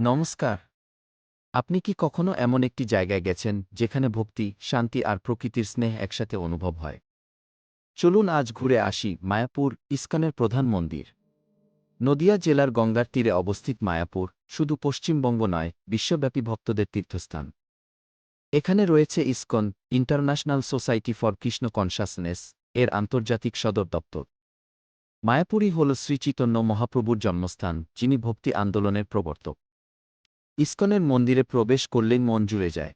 নমস্কার। আপনি কি কখনো এমন একটি জায়গায় গেছেন যেখানে ভক্তি, শান্তি আর প্রকৃতির স্নেহ একসাথে অনুভব হয়? চলুন আজ ঘুরে আসি মায়াপুর ইস্কনের প্রধান মন্দির। নদিয়া জেলার গঙ্গার তীরে অবস্থিত মায়াপুর শুধু পশ্চিমবঙ্গ নয়, বিশ্বব্যাপী ভক্তদের তীর্থস্থান। এখানে রয়েছে ISKCON international society for Krishna consciousness এর আন্তর্জাতিক সদর দপ্তর। মায়াপুরই হল শ্রীচৈতন্য মহাপ্রভুর জন্মস্থান, যিনি ভক্তি আন্দোলনের প্রবর্তক। ইসকনের মন্দিরে প্রবেশ করলেই মন জুড়ে যায়।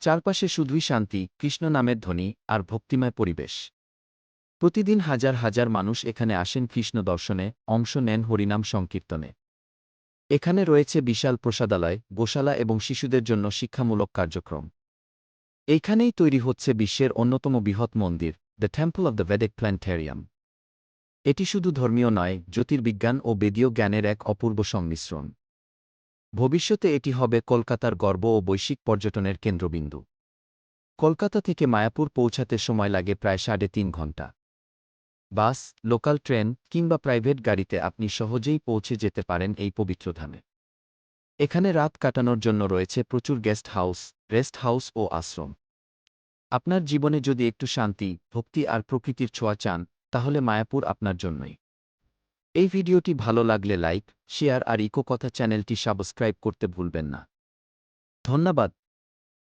চারপাশে শুধুই শান্তি, কৃষ্ণ নামের ধ্বনি আর ভক্তিময় পরিবেশ। প্রতিদিন হাজার হাজার মানুষ এখানে আসেন কৃষ্ণ দর্শনে, অংশ নেন হরিনাম সংকীর্তনে। এখানে রয়েছে বিশাল প্রসাদালয়, গোশালা এবং শিশুদের জন্য শিক্ষামূলক কার্যক্রম। এইখানেই তৈরি হচ্ছে বিশ্বের অন্যতম বৃহৎ মন্দির, the temple of the Vedic planetarium. এটি শুধু ধর্মীয় নয়, জ্যোতির্বিজ্ঞান ও বেদীয় জ্ঞানের এক অপূর্ব সংমিশ্রণ। ভবিষ্যতে এটি হবে কলকাতার গর্ব ও বৈশ্বিক পর্যটনের কেন্দ্রবিন্দু। কলকাতা থেকে মায়াপুর পৌঁছাতে সময় লাগে প্রায় সাড়ে তিন ঘণ্টা। বাস, লোকাল ট্রেন কিংবা প্রাইভেট গাড়িতে আপনি সহজেই পৌঁছে যেতে পারেন এই পবিত্র ধামে। এখানে রাত কাটানোর জন্য রয়েছে প্রচুর গেস্ট হাউস, রেস্ট হাউস ও আশ্রম। আপনার জীবনে যদি একটু শান্তি, ভক্তি আর প্রকৃতির ছোঁয়া চান, তাহলে মায়াপুর আপনার জন্যই। এই ভিডিওটি ভালো লাগলে লাইক, শেয়ার আর ইকো কথা চ্যানেলটি সাবস্ক্রাইব করতে ভুলবেন না। ধন্যবাদ।